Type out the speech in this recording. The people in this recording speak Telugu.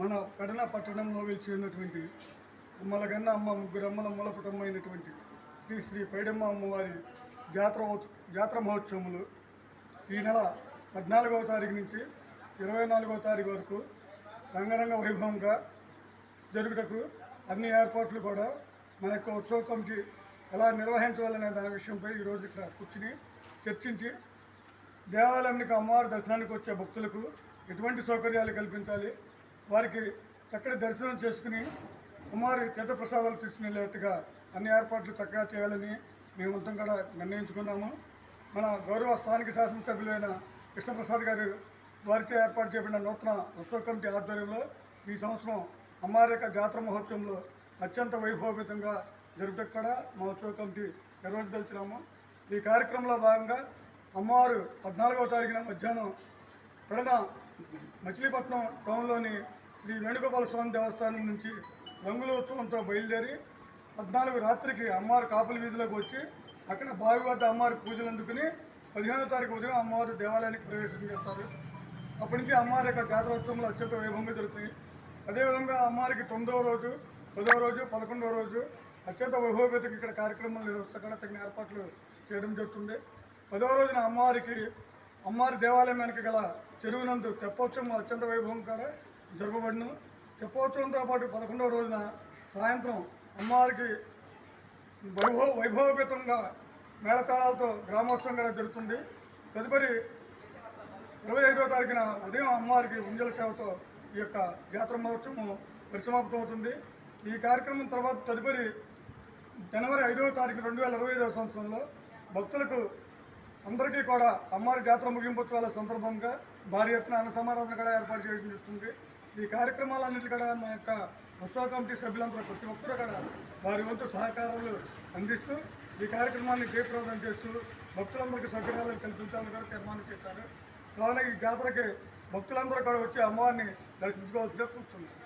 మన పెడన పట్టణంలో వెలిచినటువంటి అమ్మలగన్న అమ్మ ముగ్గురు అమ్మల మూలపుటమ్మ అయినటువంటి శ్రీ శ్రీ పైడమ్మ అమ్మవారి జాతర జాతర మహోత్సవములు ఈ నెల పద్నాలుగవ తారీఖు నుంచి ఇరవై నాలుగవ తారీఖు వరకు రంగరంగ వైభవంగా జరుగుటకు అన్ని ఏర్పాట్లు కూడా మా యొక్క ఉత్సవ కమిటీ ఎలా నిర్వహించవాలనే దాని విషయంపై ఈరోజు ఇక్కడ కూర్చుని చర్చించి దేవాలయానికి అమ్మవారి దర్శనానికి వచ్చే భక్తులకు ఎటువంటి సౌకర్యాలు కల్పించాలి? వారికి చక్కటి దర్శనం చేసుకుని అమ్మవారి తీర్థప్రసాదాలు తీసుకునేట్టుగా అన్ని ఏర్పాట్లు చక్కగా చేయాలని మేమంతా కూడా నిర్ణయించుకున్నాము. మన గౌరవ స్థానిక శాసనసభ్యులైన కృష్ణప్రసాద్ గారు వారిచే ఏర్పాటు చేయబడిన నూతన ఉత్సవ కమిటీ ఆధ్వర్యంలో ఈ సంవత్సరం అమ్మవారి యొక్క జాతర మహోత్సవంలో అత్యంత వైభవపేతంగా జరుపుటకు మా ఉత్సవ కమిటీ నిర్వహించదలిచినాము. ఈ కార్యక్రమంలో భాగంగా అమ్మవారు పద్నాలుగవ తారీఖున మధ్యాహ్నం ప్రణ మచిలీపట్నం టౌన్లోని శ్రీ వేణుగోపాల స్వామి దేవస్థానం నుంచి రంగుల ఉత్సవంతో బయలుదేరి పద్నాలుగు రాత్రికి అమ్మవారి కాపుల వీధిలోకి వచ్చి అక్కడ బావి వద్ద అమ్మవారి పూజలు అందుకుని పదిహేనో తారీఖు ఉదయం అమ్మవారు దేవాలయానికి ప్రవేశం చేస్తారు. అప్పటి నుంచి అమ్మవారి యొక్క జాతరోత్సవంలో అత్యంత వైభవంగా జరుగుతాయి. అదేవిధంగా అమ్మవారికి తొమ్మిదవ రోజు పదవ రోజు పదకొండవ రోజు అత్యంత వైభవపేతకి ఇక్కడ కార్యక్రమాలు నిర్వహిస్తూ కూడా తగిన ఏర్పాట్లు చేయడం జరుగుతుంది. పదవ రోజున అమ్మవారికి అమ్మవారి దేవాలయం వెనక గల చెరువునందు తెప్పోత్సవం అత్యంత వైభవం కూడా జరపబడిను. తెప్పోత్సవంతో పాటు పదకొండవ రోజున సాయంత్రం అమ్మవారికి వైభవ వైభవపేతంగా మేళతాళాలతో గ్రామోత్సవం కూడా జరుగుతుంది. తదుపరి ఇరవై ఐదవ తారీఖున ఉదయం అమ్మవారికి ఉంజల సేవతో ఈ యొక్క జాతర మహోత్సవం పరిసమాప్తం అవుతుంది ఈ కార్యక్రమం తర్వాత తదుపరి జనవరి ఐదవ తారీఖు రెండు వేల ఇరవై ఐదవ సంవత్సరంలో భక్తులకు అందరికీ కూడా అమ్మవారి జాతర ముగింపోత్సవాల సందర్భంగా భారీ ఎత్తున అన్న సమారాధన కూడా ఏర్పాటు చేయడం జరుగుతుంది. ఈ కార్యక్రమాలన్నింటి కూడా మా యొక్క ఉత్సవ కమిటీ సభ్యులందరూ ప్రతి ఒక్కరూ కూడా వారి వంతు సహకారాలు అందిస్తూ ఈ కార్యక్రమాన్ని జయప్రదం చేస్తూ భక్తులందరికీ సౌకర్యాలు కల్పించాలని కూడా తీర్మానం చేశారు. కావున ఈ జాతరకి భక్తులందరూ కూడా వచ్చి అమ్మవారిని దర్శించుకోవాల్సిందిగా కూర్చున్నారు.